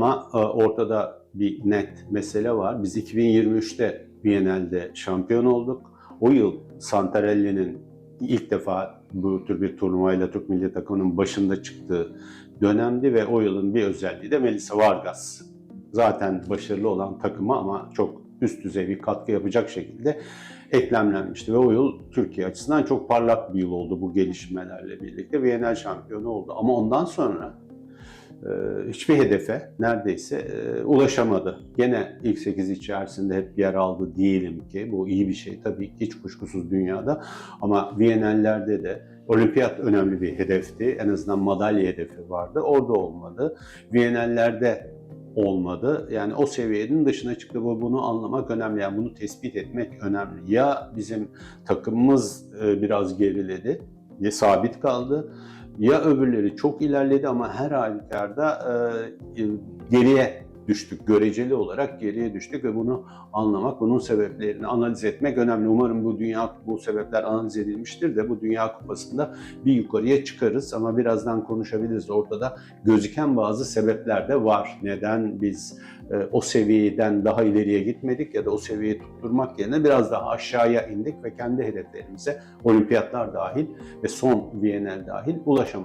Ama e, ortada bir net mesele var. Biz 2023'te Biennale'de şampiyon olduk. O yıl Santarelli'nin ilk defa bu tür bir turnuvayla Türk milli takımının başında çıktığı dönemdi ve o yılın bir özelliği de Melissa Vargas. Zaten başarılı olan takıma ama çok üst düzey bir katkı yapacak şekilde eklemlenmişti ve o yıl Türkiye açısından çok parlak bir yıl oldu bu gelişmelerle birlikte. Bienal şampiyonu oldu ama ondan sonra hiçbir hedefe neredeyse e, ulaşamadı. Gene ilk 8 içerisinde hep yer aldı diyelim ki bu iyi bir şey tabii hiç kuşkusuz dünyada ama Bienallerde de olimpiyat önemli bir hedefti. En azından madalya hedefi vardı. Orada olmadı. Bienallerde olmadı. Yani o seviyenin dışına çıktı. Bu bunu anlamak önemli. Yani bunu tespit etmek önemli. Ya bizim takımımız e, biraz geriledi, ya sabit kaldı ya öbürleri çok ilerledi ama her halükarda e, geriye düştük. Göreceli olarak geriye düştük ve bunu anlamak, bunun sebeplerini analiz etmek önemli. Umarım bu dünya bu sebepler analiz edilmiştir de bu Dünya Kupası'nda bir yukarıya çıkarız ama birazdan konuşabiliriz. Ortada gözüken bazı sebepler de var. Neden biz e, o seviyeden daha ileriye gitmedik ya da o seviyeyi tutturmak yerine biraz daha aşağıya indik ve kendi hedeflerimize olimpiyatlar dahil ve son Viyanel dahil ulaşamadık.